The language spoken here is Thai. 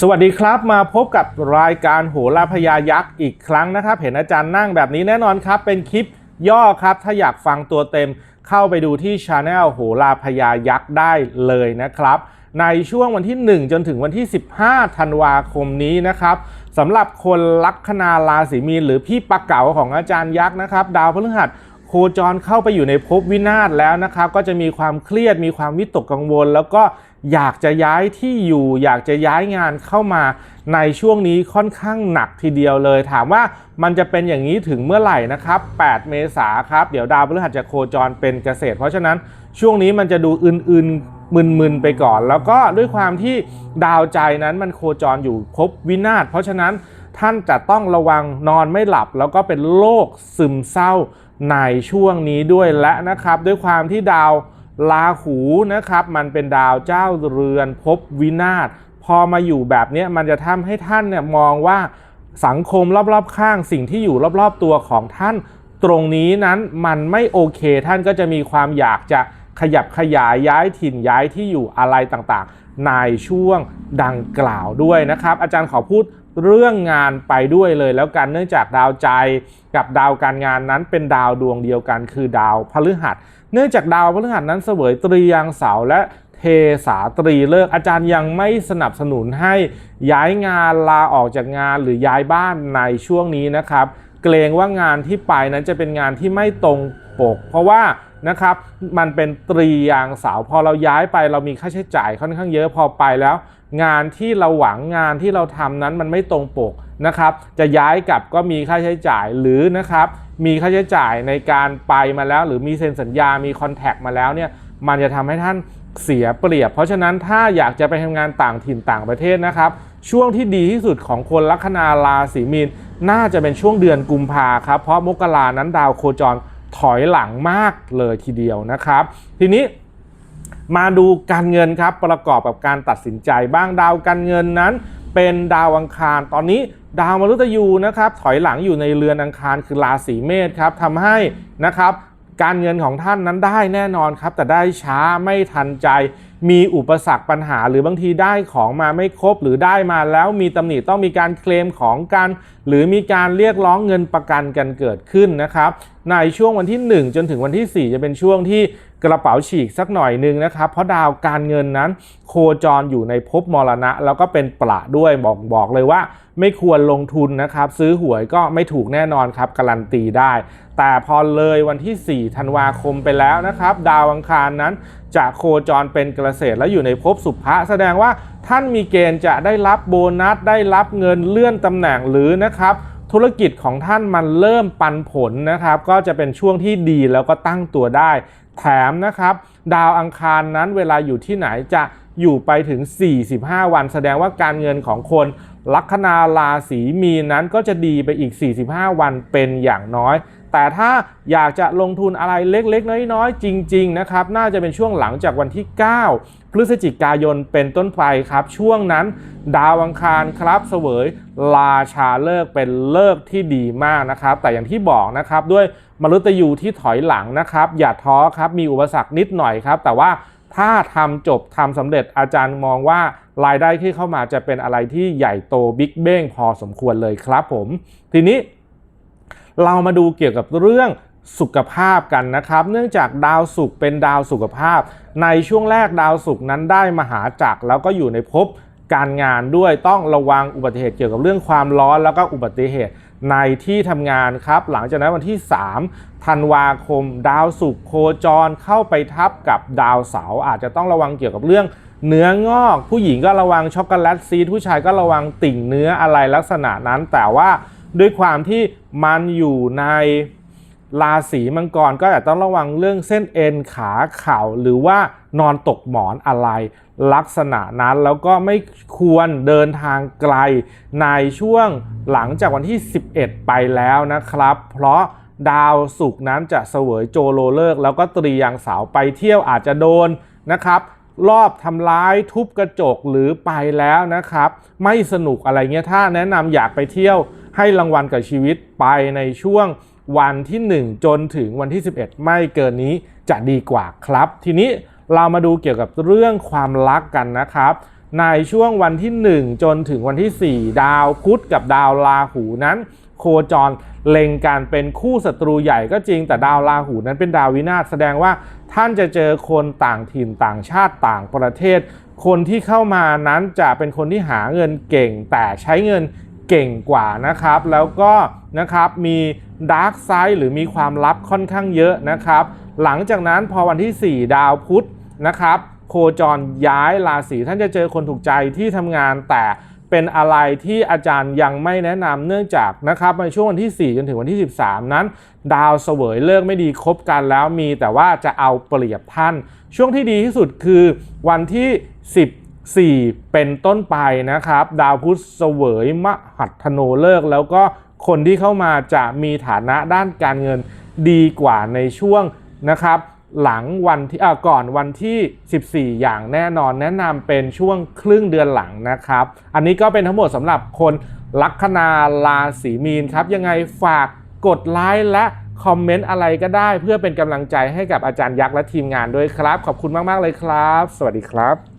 สวัสดีครับมาพบกับรายการโหราพยายักษ์อีกครั้งนะครับ เห็นอาจารย์นั่งแบบนี้แน่นอนครับ เป็นคลิปย่อครับ ถ้าอยากฟังตัวเต็มเข้าไปดูที่ช anel โหราพยายักษ์ได้เลยนะครับ ในช่วงวันที่ 1 จนถึงวันที่ 15 ธันวาคมนี้นะครับสำหรับคนลัคนาราศีมีนหรือพี่ปะเก๋าของอาจารย์ยักษ์นะครับ ดาวพฤหัสโคจรเข้าไปอยู่ในภพวินาศแล้วนะครับ ก็จะมีความเครียดมีความวิตกกังวล แล้วก็ อยากจะย้ายที่อยู่ อยากจะย้ายงานเข้ามาในช่วงนี้ค่อนข้างหนักทีเดียวเลย ถามว่ามันจะเป็นอย่างนี้ถึงเมื่อไหร่นะครับ 8 เมษาครับเดี๋ยวดาวพฤหัสจะโคจรเป็นเกษตร เพราะฉะนั้นช่วงนี้มันจะดูอื่นๆมึนๆไปก่อน แล้วก็ด้วยความที่ดาวใจนั้นมันโคจรอยู่ภพวินาศเพราะฉะนั้นท่านจะต้องระวังนอนไม่หลับ แล้วก็เป็นโรคซึมเศร้าในช่วงนี้ด้วยและนะครับ ด้วยความที่ดาว ลาหูนะครับมันเป็นดาวเจ้าเรือนภพวินาศพอมาอยู่แบบนี้มันจะทำให้ท่านเนี่ยมองว่าสังคมรอบๆข้างสิ่งที่อยู่รอบๆตัวของท่าน ตรงนี้นั้นมันไม่โอเคท่านก็จะมีความอยากจะขยับขยายย้ายถิ่นย้ายที่อยู่อะไรต่างๆ ในช่วงดังกล่าวด้วยนะครับ อาจารย์ขอพูด เรื่องงานไปด้วยเลยแล้วกันเนื่องจากดาวใจกับดาวการงานนั้นเป็นดาวดวงเดียวกัน คือดาวพฤหัส เนื่องจากดาวพฤหัสนั้นเสวยตรียังเสาและเทสาตรีเลิกอาจารย์ยังไม่สนับสนุนให้ย้ายงานลาออกจากงานหรือย้ายบ้านในช่วงนี้นะครับ เกรงว่างานที่ไปนั้นจะเป็นงานที่ไม่ตรงปก เพราะว่านะครับมันเป็นตรียางสาวพอเราย้ายไปเรามีค่าใช้จ่ายค่อนข้างเยอะพอไปแล้ว งานที่เราหวังงานที่เราทำนั้นมันไม่ตรงปกนะครับ จะย้ายกลับก็มีค่าใช้จ่ายหรือนะครับ มีค่าใช้จ่ายในการไปมาแล้ว หรือมีเซ็นสัญญา มีคอนแทคมาแล้วเนี่ยมันจะทำให้ท่านเสียเปรียบ เพราะฉะนั้นถ้าอยากจะไปทำงานต่างถิ่นต่างประเทศนะครับ ช่วงที่ดีที่สุดของคนลัคนาราศีมีน น่าจะเป็นช่วงเดือนกุมภาครับเพราะมกรานั้นดาวโคจรถอยหลังมากเลยทีเดียวนะครับ ทีนี้ มาดูการเงินครับประกอบกับการตัดสินใจบ้างดาวการเงินนั้น เป็นดาวอังคารตอนนี้ดาวมฤตยูนะครับถอยหลังอยู่ในเรือนอังคารคือราศีเมษครับทำให้นะครับการเงินของท่านนั้นได้แน่นอนครับ แต่ได้ช้าไม่ทันใจ มีอุปสรรคปัญหา หรือบางทีได้ของมาไม่ครบ หรือได้มาแล้วมีตำหนิต้องมีการเคลมของกัน หรือมีการเรียกร้องเงินประกันกันเกิดขึ้นนะครับ ในช่วงวันที่ 1 จนถึงวันที่ 4 จะเป็นช่วงที่กระเป๋าฉีกสักหน่อยหนึ่งนะครับ เพราะดาวการเงินนั้น โคจรอยู่ในภพมรณะ แล้วก็เป็นประด้วยบอกบอกเลยว่า ไม่ควรลงทุนนะครับ ซื้อหวยก็ไม่ถูกแน่นอนครับการันตีได้ แต่พอเลยวันที่ 4 ธันวาคมไปแล้วนะครับ ดาวอังคารนั้นจะโคจรเป็นเกษตร และอยู่ในภพสุภะแสดงว่าท่านมีเกณฑ์จะได้รับโบนัสได้รับเงินเลื่อนตำแหน่งหรือนะครับธุรกิจของท่านมันเริ่มปันผลนะครับ ก็จะเป็นช่วงที่ดีแล้วก็ตั้งตัวได้ แถมนะครับ ดาวอังคารนั้นเวลาอยู่ที่ไหนจะอยู่ไปถึง 45 วัน แสดงว่าการเงินของคน ลัคนาราศีมีนนั้นก็จะดีไปอีก 45 วันเป็นอย่างน้อย แต่ถ้าอยากจะลงทุนอะไรเล็กๆ น้อยๆ จริง ๆ นะครับ น่าจะเป็นช่วงหลังจากวันที่ 9 พฤศจิกายนเป็นต้นไปครับ ช่วงนั้น ดาวอังคารครับเสวยราชาเลิกเป็นเลิกที่ดีมากนะครับ แต่อย่างที่บอกนะครับด้วยมฤตยูที่ถอยหลังนะครับ อย่าท้อครับมีอุปสรรคนิดหน่อยครับ แต่ว่า ถ้าทำจบทำสำเร็จอาจารย์มองว่ารายได้ที่เข้ามาจะเป็นอะไรที่ใหญ่โตบิ๊กเบ้งพอสมควรเลยครับผม ทีนี้เรามาดูเกี่ยวกับเรื่องสุขภาพกันนะครับ เนื่องจากดาวศุกร์เป็นดาวสุขภาพ ในช่วงแรกดาวศุกร์นั้นได้มหาจักรแล้วก็อยู่ในภพการงานด้วยต้องระวังอุบัติเหตุเกี่ยวกับเรื่องความร้อนแล้วก็อุบัติเหตุ ในที่ทำงานครับ หลังจากนั้นวันที่ 3 ธันวาคม ดาวศุกร์โคจรเข้าไปทับกับดาวเสาร์อาจจะต้องระวังเกี่ยวกับเรื่องเนื้องอก ผู้หญิงก็ระวังช็อกโกแลตซีดผู้ชายก็ระวังติ่งเนื้ออะไรลักษณะนั้น แต่ว่าด้วยความที่มันอยู่ในราศีมังกรก็อาจจะต้องระวังเรื่องเส้นเอ็นขาเข่าหรือว่านอนตกหมอนอะไร ลักษณะนั้น แล้วก็ไม่ควรเดินทางไกลในช่วงหลังจากวันที่ 11 ไปแล้วนะครับ เพราะดาวศุกร์นั้นจะเสวยโจโลเลิก แล้วก็ตรียางสาวไปเที่ยวอาจจะโดนนะครับรอบทำร้ายทุบกระจกหรือไปแล้วนะครับ ไม่สนุกอะไรเงี้ยถ้าแนะนำอยากไปเที่ยวให้รางวัลกับชีวิตไปในช่วงวันที่ 1 จนถึงวันที่ 11 ไม่เกินนี้จะดีกว่าครับ ทีนี้ เรามาดูเกี่ยวกับเรื่องความรักกันนะครับ ในช่วงวันที่ 1 จนถึงวันที่ 4 ดาวพุธกับดาวราหูนั้น โคจรเล็งการเป็นคู่ศัตรูใหญ่ก็จริงแต่ดาวราหูนั้นเป็นดาววินาศแสดงว่าท่านจะเจอคนต่างถิ่นต่างชาติต่างประเทศ คนที่เข้ามานั้นจะเป็นคนที่หาเงินเก่งแต่ใช้เงินเก่งกว่านะครับ แล้วก็นะครับมีดาร์กไซด์หรือมีความลับค่อนข้างเยอะนะครับ หลังจากนั้นพอวันที่ 4 ดาวพุธ นะครับ โคจรย้ายราศีท่านจะเจอคนถูกใจที่ทำงานแต่เป็นอะไรที่อาจารย์ยังไม่แนะนำเนื่องจากนะครับในช่วงวันที่ 4 จนถึงวันที่ 13 นั้น ดาวเสวยเลิกไม่ดีคบกันแล้วมีแต่ว่าจะเอาเปรียบท่าน ช่วงที่ดีที่สุดคือวันที่ 14 เป็นต้นไปนะครับ ดาวพุธเสวยมหัตถโนเลิก แล้วก็คนที่เข้ามาจะมีฐานะด้านการเงินดีกว่าในช่วงนะครับ หลังวันที่อ่าก่อนวันที่ 14 อย่างแน่นอนแนะนำเป็นช่วงครึ่งเดือนหลังนะครับ อันนี้ก็เป็นทั้งหมดสำหรับคนลัคนาราศีมีนครับ ยังไงฝากกดไลค์และคอมเมนต์อะไรก็ได้ เพื่อเป็นกำลังใจให้กับอาจารย์ยักษ์และทีมงานด้วยครับ ขอบคุณมาก ๆ เลยครับ สวัสดีครับ